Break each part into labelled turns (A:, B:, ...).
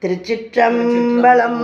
A: திருச்சிற்றம்பலம்.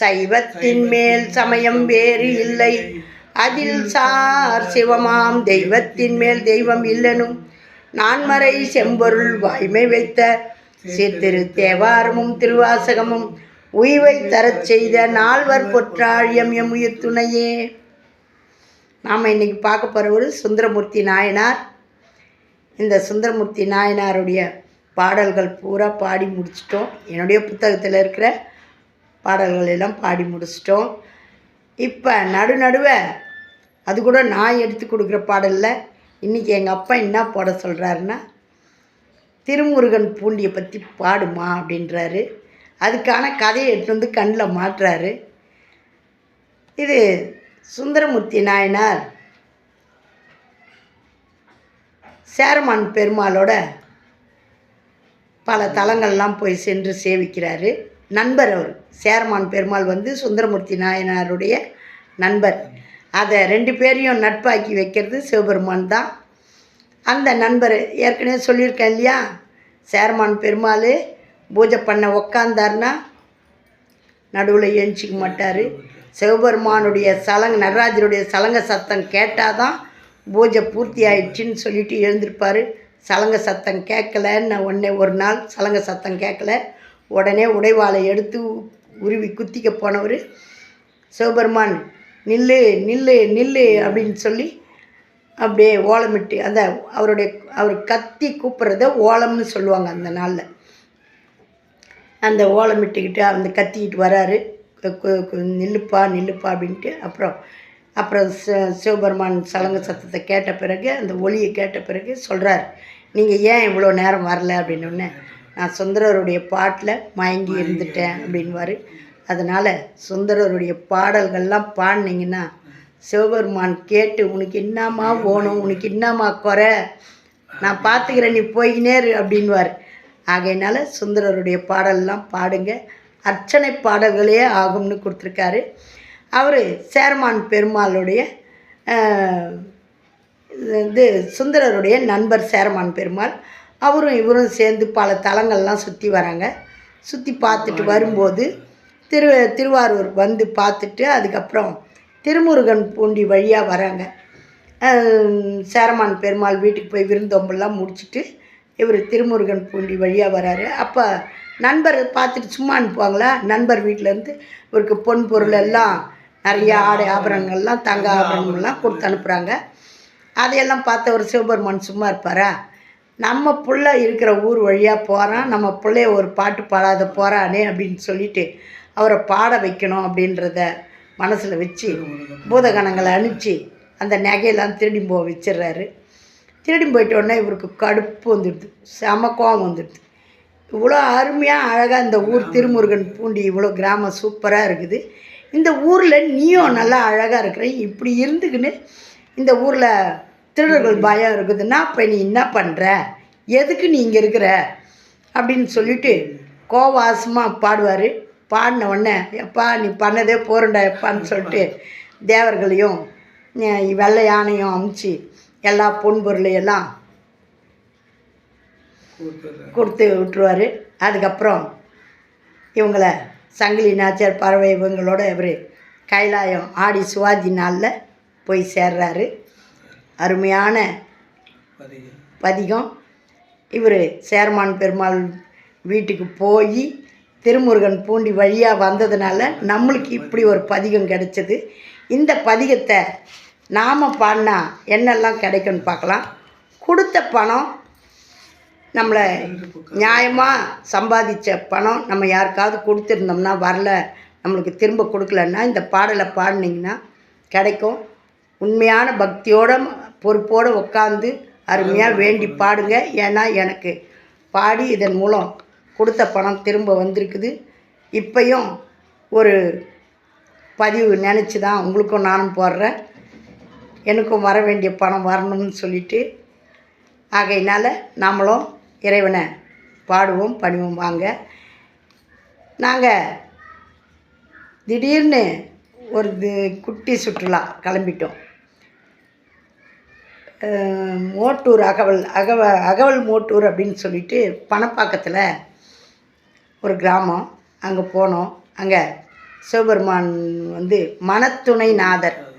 A: சைவத்தின் மேல் சமயம் வேறு இல்லை. அதில் சார் சிவமாம் தெய்வத்தின் மேல் தெய்வம் இல்லனும். நான்மறை செம்பொருள் வாய்மை வைத்த சீர்திரு தேவாரமும் திருவாசகமும் உய்வை தரச் செய்த நால்வர் பொற்றாழியம் எம் உயிர் துணையே. நாம் இன்னைக்கு பார்க்க போகிறவர் சுந்தரமூர்த்தி நாயனார். இந்த சுந்தரமூர்த்தி நாயனாருடைய பாடல்கள் பூரா பாடி முடிச்சிட்டோம். என்னுடைய புத்தகத்தில் இருக்கிற பாடல்கள் எல்லாம் பாடி முடிச்சிட்டோம். இப்போ நடு நடுவே அது கூட நான் எடுத்து கொடுக்குற பாடலில் இன்றைக்கி எங்கள் அப்பா என்ன போட சொல்கிறாருன்னா திருமுருகன் பூண்டியை பற்றி பாடுமா அப்படின்றாரு. அதுக்கான கதையை எடுத்து வந்து கண்ணில் மாட்டுறாரு. இது சுந்தரமூர்த்தி நாயனார் சேரமான் பெருமாளோட பல தலங்கள்லாம் போய் சென்று சேவிக்கிறாரு. நண்பர் அவர் சேரமான் பெருமாள் வந்து சுந்தரமூர்த்தி நாயனாருடைய நண்பர். அதை ரெண்டு பேரையும் நட்பாக்கி வைக்கிறது சிவபெருமான் தான். அந்த நண்பர் ஏற்கனவே சொல்லியிருக்கேன் இல்லையா? சேரமான் பெருமாள் பூஜை பண்ண உக்காந்தார்னா நடுவில் எழுச்சிக்க மாட்டார். சிவபெருமானுடைய சலங்க நடராஜருடைய சலங்க சத்தம் கேட்டால் தான் பூஜை பூர்த்தி ஆயிடுச்சுன்னு சொல்லிட்டு எழுந்திருப்பார். சலங்க சத்தம் கேட்கலன்னு உடனே ஒரு நாள் சலங்க சத்தம் கேட்கல. உடனே உடைவாளை எடுத்து உருவி குத்திக்க போனவர் சிவபெருமான் நில்லு நில்லு நில்லு அப்படின்னு சொல்லி அப்படியே ஓலமிட்டு அந்த அவருடைய அவர் கத்தி கூப்பிட்றத ஓலம்னு சொல்லுவாங்க அந்த நாளில். அந்த ஓலமிட்டுக்கிட்டு அந்த கத்திக்கிட்டு வராரு. நில்லுப்பா நில்லுப்பா அப்படின்ட்டு அப்புறம் அப்புறம் சிவபெருமான் சலங்க சத்தத்தை கேட்ட பிறகு அந்த ஒளியை கேட்ட பிறகு சொல்கிறார் நீங்கள் ஏன் இவ்வளோ நேரம் வரல? அப்படின்னோடனே நான் சுந்தரருடைய பாட்டில் மயங்கி இருந்துட்டேன் அப்படின்வாரு அதனால் சுந்தரருடைய பாடல்கள்லாம் பாடினீங்கன்னா சிவபெருமான் கேட்டு உனக்கு என்னம்மா வேணும்? உனக்கு என்னம்மா குறை? நான் பார்த்துக்கிறேன் நீ போய்கினே அப்படின்வார் ஆகையினால சுந்தரருடைய பாடல்லாம் பாடுங்க. அர்ச்சனை பாடல்களே ஆகும்னு கொடுத்துருக்காரு. அவர் சேரமான் பெருமாளுடைய இது சுந்தரருடைய நண்பர் சேரமான் பெருமாள். அவரும் இவரும் சேர்ந்து பல தலங்கள்லாம் சுற்றி வராங்க. சுற்றி பார்த்துட்டு வரும்போது திரு திருவாரூர் வந்து பார்த்துட்டு அதுக்கப்புறம் திருமுருகன் பூண்டி வழியாக வராங்க. சேரமான் பெருமாள் வீட்டுக்கு போய் விருந்தோம்பெல்லாம் முடிச்சுட்டு இவர் திருமுருகன் பூண்டி வழியாக வராரு. அப்போ நண்பர் பார்த்துட்டு சும்மா அனுப்புவாங்களா நண்பர் வீட்டிலேருந்து இவருக்கு பொன் பொருள் எல்லாம் நிறைய ஆடை ஆபரணங்கள்லாம் தங்க ஆபரணங்கள்லாம் கொடுத்து அனுப்புகிறாங்க அதையெல்லாம் பார்த்த ஒரு சிவபெருமான் சும்மா இருப்பாரா? நம்ம புள்ள இருக்கிற ஊர் வழியாக போகிறான் நம்ம பிள்ளைய ஒரு பாட்டு பாடாத போகிறானே அப்படின்னு சொல்லிட்டு அவரை பாட வைக்கணும் அப்படின்றத மனசில் வச்சு பூதகணங்களை அனுப்பிச்சு அந்த நகையெல்லாம் திருடி போக வச்சிடுறாரு. திருடி போயிட்ட உடனே இவருக்கு கடுப்பு வந்துடுது செம கோவம் வந்துடுது. இவ்வளோ அருமையாக அழகாக இந்த ஊர் திருமுருகன் பூண்டி இவ்வளோ கிராமம் சூப்பராக இருக்குது. இந்த ஊரில் நீயும் நல்லா அழகாக இருக்கிற இப்படி இருந்துக்கின்னு இந்த ஊரில் திருடர்கள் பயம் இருக்குதுன்னா இப்போ நீ என்ன பண்ணுற எதுக்கு நீ இங்கே இருக்கிற? அப்படின்னு சொல்லிட்டு கோவாசமாக பாடுவார். பாடின உடனே எப்பா நீ பண்ணதே போறண்டா எப்பான்னு சொல்லிட்டு தேவர்களையும் வெள்ளை யானையும் அமுச்சு எல்லா பொன் பொருளையெல்லாம் கொடுத்து விட்டுருவார். அதுக்கப்புறம் இவங்களை சங்கிலி நாச்சியார் பறவை இவங்களோட இவர். கைலாயம் ஆடி சுவாதி நாளில் போய் சேர்றாரு. அருமையான பதிகம். இவர் சேர்மான் பெருமாள் வீட்டுக்கு போய் திருமுருகன் பூண்டி வழியாக வந்ததுனால நம்மளுக்கு இப்படி ஒரு பதிகம் கிடைச்சது. இந்த பதிகத்தை நாம் பாடினா என்னெல்லாம் கிடைக்கும்னு பார்க்கலாம். கொடுத்த பணம் நம்மளை நியாயமாக சம்பாதிச்ச பணம் நம்ம யாருக்காவது கொடுத்துருந்தோம்னா வரல நம்மளுக்கு திரும்ப கொடுக்கலன்னா இந்த பாடலை பாடினீங்கன்னா கிடைக்கும். உண்மையான பக்தியோட பொறுப்போடு உட்காந்து அருமையாக வேண்டி பாடுங்க. ஏன்னா எனக்கு பாடி இதன் மூலம் கொடுத்த பணம் திரும்ப வந்திருக்குது. இப்பையும் ஒரு பதிவு நினச்சி தான் உங்களுக்கும் நானும் போடுறேன். எனக்கும் வர வேண்டிய பணம் வரணும்னு சொல்லிட்டு. ஆகையினால் நாமளும் இறைவனை பாடுவோம் பணிவோம் வாங்க. நாங்கள் திடீர்னு ஒரு தி- குட்டி சுற்றுலா கிளம்பிட்டோம். மோட்டூர் அகவல் அகவ அகவல் மோட்டூர் அப்படின்னு சொல்லிட்டு பணப்பாக்கத்தில் ஒரு கிராமம். அங்கே போனோம். அங்கே சிவபெருமான் வந்து மனத்துணை நாதர்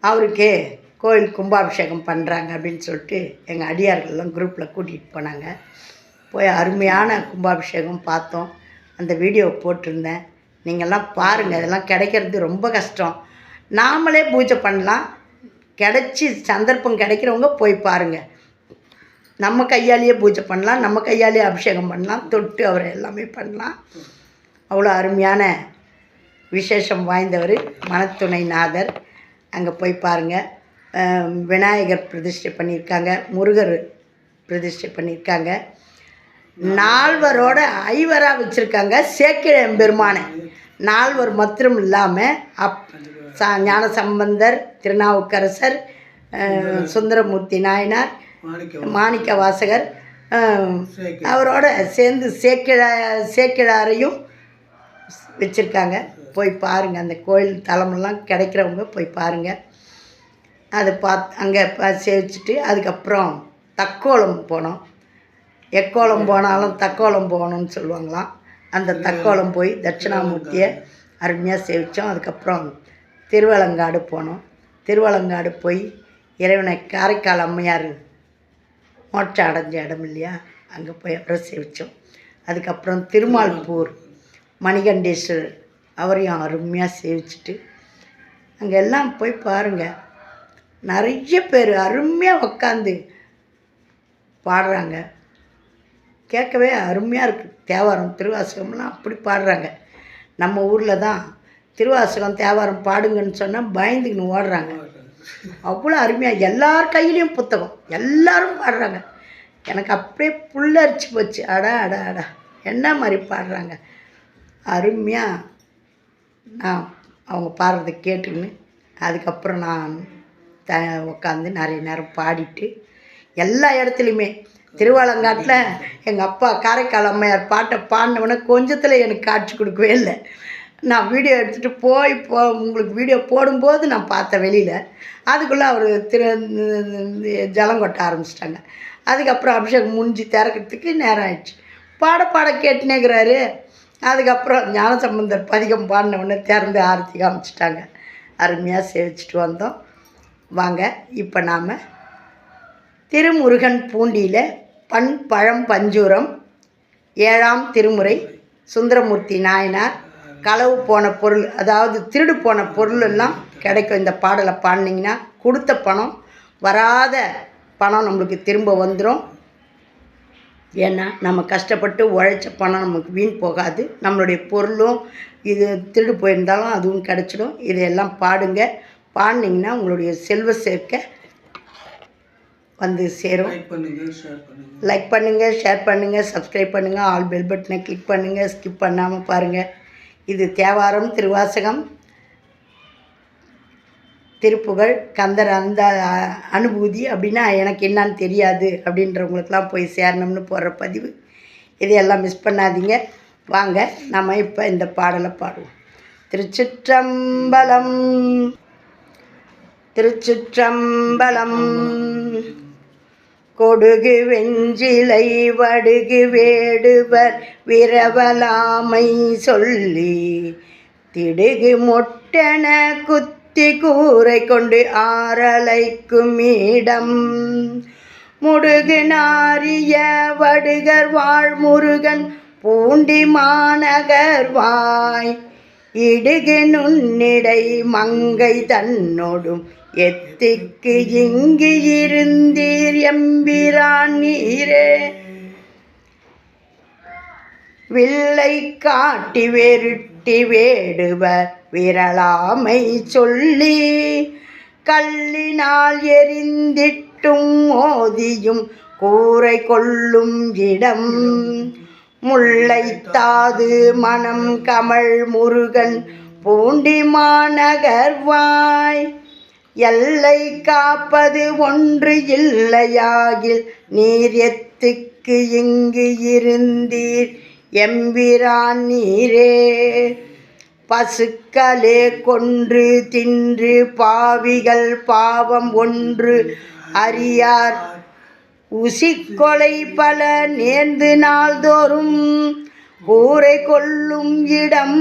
A: அவருக்கு கோயில் கும்பாபிஷேகம் பண்ணுறாங்க அப்படின்னு சொல்லிட்டு எங்கள் அடியார்கள்லாம் குரூப்பில் கூட்டிகிட்டு போனாங்க. போய் அருமையான கும்பாபிஷேகம் பார்த்தோம். அந்த வீடியோ போட்டிருந்தேன். நீங்கள்லாம் பாருங்கள் இதெல்லாம் கிடைக்கிறது ரொம்ப கஷ்டம். நாமளே பூஜை பண்ணலாம். கிடச்சி சந்தர்ப்பம் கிடைக்கிறவங்க போய் பாருங்கள் நம்ம கையாலேயே பூஜை பண்ணலாம். நம்ம கையாலேயே அபிஷேகம் பண்ணலாம். தொட்டு அவரை எல்லாமே பண்ணலாம். அவ்வளோ அருமையான விசேஷம் வாய்ந்தவர் மனத்துணை நாதர் அங்கே போய் பாருங்கள் விநாயகர் பிரதிஷ்டை பண்ணியிருக்காங்க முருகர் பிரதிஷ்டை பண்ணியிருக்காங்க. நால்வரோட ஐவராக வச்சுருக்காங்க சேக்கிழ பெருமானை நால்வர் மாத்திரம் இல்லாமல் அப் சா ஞான சம்பந்தர் திருநாவுக்கரசர் சுந்தரமூர்த்தி நாயனார் மாணிக்க வாசகர் அவரோட சேர்ந்து சேக்கிழ சேக்கிழாரையும் வச்சுருக்காங்க. போய் பாருங்கள் அந்த கோயில் தலமெல்லாம் கிடைக்கிறவங்க போய் பாருங்கள் அதை பார்த்து அங்கே சேவிச்சுட்டு அதுக்கப்புறம் தக்கோலம் போனோம். எக்கோலம் போனாலும் தக்கோலம் போகணும்னு சொல்லுவாங்களாம். அந்த தக்கோலம் போய் தட்சிணாமூர்த்தியை அருமையாக சேவித்தோம் அதுக்கப்புறம் திருவலங்காடு போனோம். திருவலங்காடு போய் இறைவனை காரைக்கால் அம்மையார் மோட்சம் அடைஞ்ச இடம் இல்லையா? அங்கே போய் அவரை சேவித்தோம் அதுக்கப்புறம் திருமால்பூர் மணிகண்டேஸ்வரர் அவரையும் அருமையாக சேவிச்சுட்டு அங்கே எல்லாம் போய் பாருங்கள் நிறைய பேர் அருமையாக உக்காந்து பாடுறாங்க. கேட்கவே அருமையாக இருக்குது தேவாரம் திருவாசகம்லாம் அப்படி பாடுறாங்க. நம்ம ஊரில் தான் திருவாசகம் தேவாரம் பாடுங்கன்னு சொன்னால் பயந்துக்கின்னு ஓடுறாங்க. அவ்வளோ அருமையாக எல்லார் கையிலையும் புத்தகம். எல்லாரும் பாடுறாங்க. எனக்கு அப்படியே புல்லரிச்சு போச்சு. அடா அடா அடா. என்ன மாதிரி பாடுறாங்க? அருமையாக நான் அவங்க பாடுறதை கேட்டுக்கின்னு அதுக்கப்புறம் நான் த உட்காந்து நிறைய நேரம் பாடிட்டு எல்லா இடத்துலையுமே. திருவாலங்காட்டில் எங்கள் அப்பா காரைக்கால் அம்மையார் பாட்டை பாடினவொடனே கொஞ்சத்தில் எனக்கு காட்சி கொடுக்கவே இல்லை. நான் வீடியோ எடுத்துகிட்டு போய் போ உங்களுக்கு வீடியோ போடும்போது நான் பார்த்தேன் வெளியில். அதுக்குள்ளே அவர் திரு ஜலம் கொட்ட ஆரம்பிச்சிட்டாங்க. அதுக்கப்புறம் அபிஷேகம் முடிஞ்சு திறக்கிறதுக்கு நேரம் ஆயிடுச்சு. பாட பாட கேட்டுனேங்கிறாரு. அதுக்கப்புறம் ஞானசம்பந்தர் பதிகம் பாடின உடனே திறந்து ஆரத்தி காமிச்சிட்டாங்க. அருமையாக சேவிச்சிட்டு வந்தோம். வாங்க இப்போ நாம் திருமுருகன் பூண்டியில் பண் பழம் பஞ்சூரம் ஏழாம் திருமுறை சுந்தரமூர்த்தி நாயனார் களவு போன பொருள் அதாவது திருடு போன பொருள் எல்லாம் கிடைக்கும். இந்த பாடலை பாடினீங்கன்னா கொடுத்த பணம் வராத பணம் நம்மளுக்கு திரும்ப வந்துடும் ஏன்னா நம்ம கஷ்டப்பட்டு உழைச்ச பணம் நமக்கு வீண் போகாது. நம்மளுடைய பொருளும் இது திருடு போயிருந்தாலும் அதுவும் கிடச்சிடும். இதையெல்லாம் பாடுங்க. பாடினீங்கன்னா உங்களுடைய செல்வ சேர்க்க வந்து சேரும்.
B: லைக்
A: பண்ணுங்கள் ஷேர் பண்ணுங்கள் சப்ஸ்கிரைப் பண்ணுங்கள் ஆல் பெல் பட்டனை கிளிக் பண்ணுங்கள் ஸ்கிப் பண்ணாமல் பாருங்கள் இது தேவாரம் திருவாசகம் திருப்புகழ் கந்தர் அந்த அனுபூதி அப்படின்னா எனக்கு என்னன்னு தெரியாது அப்படின்றவங்களுக்கெல்லாம் போய் சேரணும்னு போடுற பதிவு. இதையெல்லாம் மிஸ் பண்ணாதீங்க. வாங்க நம்ம இப்போ இந்த பாடலை பாடுவோம். திருச்சிற்றம்பலம் திருச்சிற்றம்பலம். கொடுகு வெஞ்சிலை வடுகு வேடுவர் விரவலாமை சொல்லி திடுகு மொட்டென குத்தி கூரை கொண்டு ஆரலைக்கும் இடம். முடுகு நாரிய வடுகர் வாழ் முருகன் பூண்டி மாநகர் வாய் இடுகு நுண்ணிடை மங்கை தன்னோடும் எத்திக்கு இங்கு இருந்தீர் எம்பிரான் நீரே வில்லை காட்டி வெருட்டி வேடுவர் விரலாமை சொல்லி கல்லினால் எரிந்திட்டும் மோதியும் கூரை கொள்ளும் இடம். முல்லைத்தாது மனம் கமழ் முருகன் பூண்டி மாநகர்வாய். எல்லை காப்பது ஒன்று இல்லையாகில் நீர் எத்துக்கு இங்கு இருந்தீர். எம்பிரான் நீரே பசுக்களே கொன்று தின்று பாவிகள் பாவம் ஒன்று அறியார். உசிக்கொலை பல நேர்ந்து நாள்தோறும் கூரை கொள்ளும் இடம்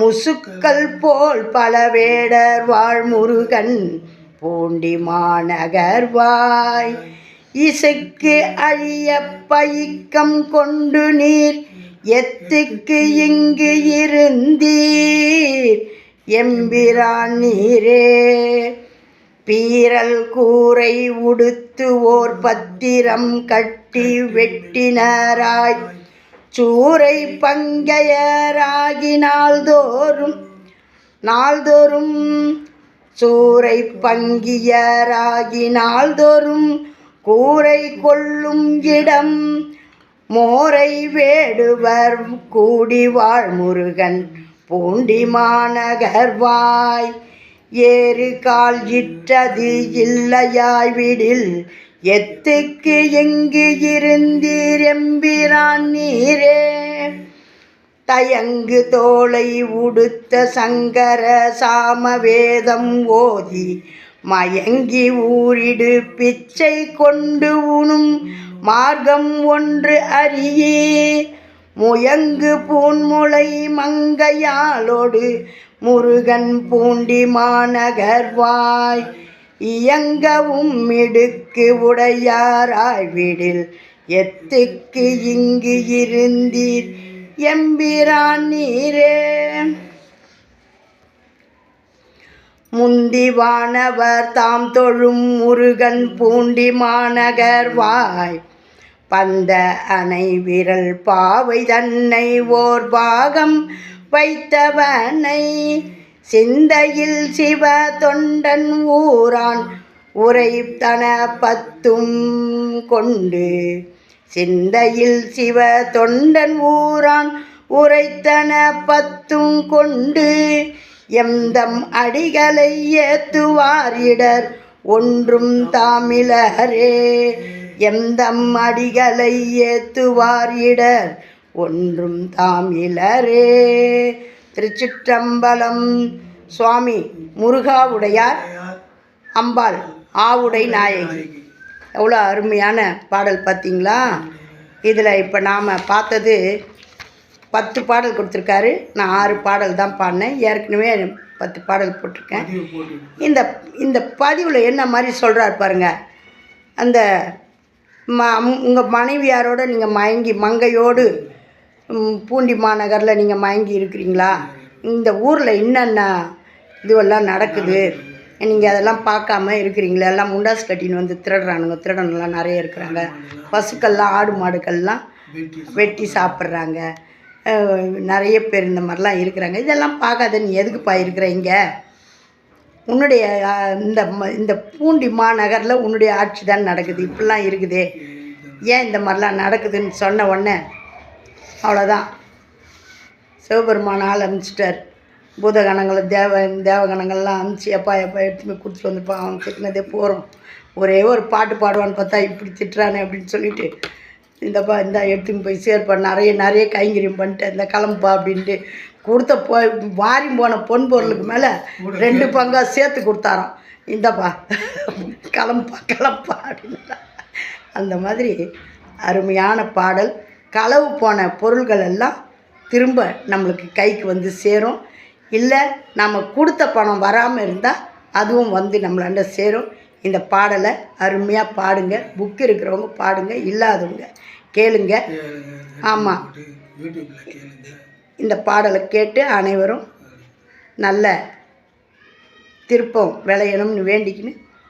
A: முசுக்கள் போல் பல வேடர் வாழ் முருகன் பூண்டி மாநகர்வாய் இசைக்கு அழிய பயிக்கம் கொண்டு நீர் எத்துக்கு இங்கு இருந்தீர். எம்பிரான் நீரே பீரல் கூரை உடுத்து ஓர் பத்திரம் கட்டி வெட்டினராய். சூரை பங்கையராகி நாள்தோறும் நாள்தோறும் சூரை பங்கியராகி நாள்தோறும் கூரை கொள்ளும் இடம் மோரை வேடுவர் கூடி வாழ் முருகன் பூண்டி மாநகர்வாய் ஏறு கால் இட்டது இல்லையாய் விடில் எத்துக்கு எங்கு இருந்தீர் எம்பிரான் நீரே? தயங்கு தோளை உடுத்த சங்கர சாமவேதம் ஓதி மயங்கி ஊரிடு பிச்சை கொண்டு உணும் மார்க்கம் ஒன்று அறியே முயங்கு பூன்முளை மங்கையாளோடு முருகன் பூண்டி மாநகர்வாய். இயங்கவும் மிடுக்கு உடையாராய் விடில். எத்துக்கு இங்கு இருந்தீர்? எம்பிரான் நீரே. முந்தி வானவர் தாம் தொழும் முருகன் பூண்டி மாநகர்வாய் பந்த அணை விரல் பாவை தன்னை ஓர் பாகம் வைத்தவனை சிந்தையில் சிவ தொண்டன் ஊரான் உரைத்தன பத்தும் கொண்டு சிந்தையில் சிவ தொண்டன் ஊரான் உரைத்தன பத்தும் கொண்டு எந்தம் அடிகளை ஏத்துவார் இடர் ஒன்றும் தாமிலரே எந்தம் அடிகளை ஏத்துவார் இடர் ஒன்றும் தாமிலரே. திருச்சிற்றம்பலம். சுவாமி முருகாவுடையார் அம்பாள் ஆவுடை நாயகி. எவ்வளோ அருமையான பாடல் பார்த்தீங்களா? இதில் இப்போ நாம் பார்த்தது பத்து பாடல் கொடுத்துருக்காரு. நான் ஆறு பாடல் தான் பாடினேன். ஏற்கனவே பத்து பாடல் போட்டிருக்கேன். இந்த இந்த பதிவில் என்ன மாதிரி சொல்கிறார் பாருங்க. அந்த ம உங்கள் மனைவியாரோட நீங்கள் மயங்கி மங்கையோடு பூண்டி மாநகரில் நீங்கள் மயங்கி இருக்கிறீங்களா? இந்த ஊரில் என்னென்ன இதுவெல்லாம் நடக்குது? நீங்கள் அதெல்லாம் பார்க்காம இருக்கிறீங்களா எல்லாம் முண்டாஸ் கட்டின்னு வந்து திருடுறானுங்க. திருடனெல்லாம் நிறைய இருக்கிறாங்க. பசுக்கள்லாம் ஆடு மாடுகள்லாம்
B: வெட்டி
A: சாப்பிட்றாங்க. நிறைய பேர் இந்த மாதிரிலாம் இருக்கிறாங்க. இதெல்லாம் பார்க்காத நீ எதுக்குப்பா இருக்கிற இங்கே? உன்னுடைய இந்த ம- இந்த பூண்டி மாநகரில் உன்னுடைய ஆட்சி தான் நடக்குது. இப்படிலாம் இருக்குது. ஏன் இந்த மாதிரிலாம் நடக்குதுன்னு சொன்ன உடனே அவ்வளோதான். சிவபெருமான ஆள் அமிச்சிட்டார் பூதகணங்களை தேவ தேவகணங்கள்லாம் அமிச்சு எப்பா எப்பா எடுத்துமே கொடுத்துட்டு வந்துப்பா அவன் திட்டினதே போகிறோம் ஒரே ஒரு பாட்டு பாடுவான்னு பார்த்தா இப்படி திட்டுறானே அப்படின்னு சொல்லிட்டு இந்தப்பா இந்த எடுத்துன்னு போய் சேர்ப்பா நிறைய நிறைய கைங்கரியம் பண்ணிட்டு இந்த கிளம்புப்பா அப்படின்ட்டு கொடுத்த போ வாரி போன பொன் பொருளுக்கு மேலே ரெண்டு பங்காக சேர்த்து கொடுத்தாராம். இந்தப்பா கிளம்பா கிளம்பா அப்படின்னு அந்த மாதிரி அருமையான பாடல். களவு போன பொருள்கள் எல்லாம் திரும்ப நம்மளுக்கு கைக்கு வந்து சேரும். இல்லை நம்ம கொடுத்த பணம் வராமல் இருந்தால் அதுவும் வந்து நம்மளாண்ட சேரும். இந்த பாடலை அருமையாக பாடுங்க. புக் இருக்கிறவங்க பாடுங்க. இல்லாதவங்க கேளுங்க. ஆமாம் இந்த பாடலை கேட்டு அனைவரும் நல்ல திருப்பம் விளையணும்னு வேண்டிக்கின்னு